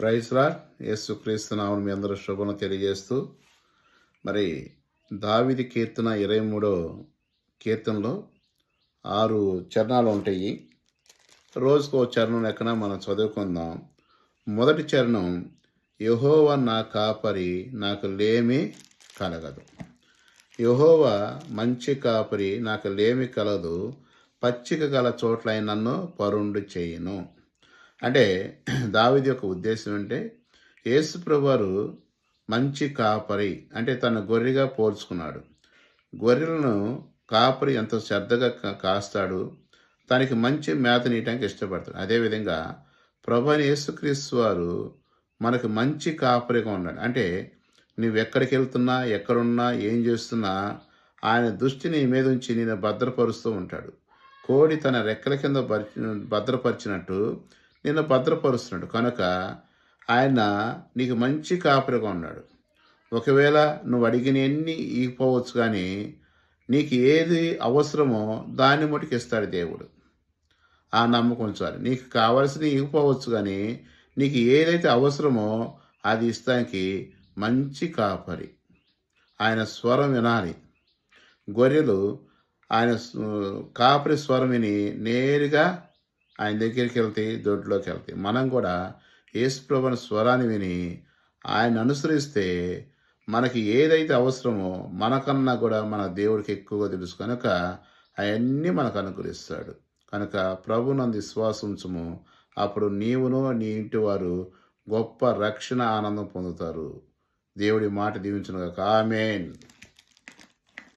ప్రైజ్లా యేసు క్రీస్తునామని మీ అందరూ శుభను తెలియజేస్తూ మరి దావిది కీర్తన ఇరవై మూడో కీర్తనలో ఆరు చరణాలు ఉంటాయి. రోజుకో చరణం లెక్కన మనం చదువుకుందాం. మొదటి చరణం యహోవ నా కాపరి నాకు లేమి కలగదు. యహోవ మంచి కాపరి నాకు లేమి కలదు. పచ్చిక గల చోట్ల నన్ను పరుండు చేయను. అంటే దావిది యొక్క ఉద్దేశం అంటే యేసు ప్రభువారు మంచి కాపరి అంటే తన గొర్రెగా పోల్చుకున్నాడు. గొర్రెలను కాపరి ఎంత శ్రద్ధగా కాస్తాడు తనకి మంచి మేత నీయటానికి ఇష్టపడతాడు. అదేవిధంగా ప్రభు యేసుక్రీస్తు వారు మనకు మంచి కాపరిగా ఉన్నాడు. అంటే నువ్వు ఎక్కడికి వెళ్తున్నా ఎక్కడున్నా ఏం చేస్తున్నా ఆయన దృష్టిని మీద ఉంచి నేను భద్రపరుస్తూ ఉంటాడు. కోడి తన రెక్కల కింద భద్రపరిచినట్టు నిన్ను భద్రపరుస్తున్నాడు. కనుక ఆయన నీకు మంచి కాపరిగా ఉన్నాడు. ఒకవేళ నువ్వు అడిగిన ఎన్ని ఇవ్వకపోవచ్చు కానీ నీకు ఏది అవసరమో దాన్ని మటుకు ఇస్తాడు దేవుడు. ఆ నమ్మకం ఉంచాలి నీకు కావాల్సినవి ఇవ్వకపోవచ్చు కానీ నీకు ఏదైతే అవసరమో అది ఇస్తానికి మంచి కాపరి. ఆయన స్వరం వినాలి. గొర్రెలు ఆయన కాపరి స్వరం విని నేరుగా ఆయన దగ్గరికి వెళ్తాయి దొడ్లోకి వెళ్తాయి మనం కూడా యేసుప్రభుని స్వరాన్ని విని ఆయన అనుసరిస్తే మనకి ఏదైతే అవసరమో మనకన్నా కూడా మన దేవుడికి ఎక్కువగా తెలుసు కనుక అవన్నీ మనకు అనుగ్రహిస్తాడు కనుక ప్రభునంది విశ్వాసం అప్పుడు నీవును నీ ఇంటి వారు గొప్ప రక్షణ ఆనందం పొందుతారు. దేవుడి మాట దీవించును కాక ఆమెన్.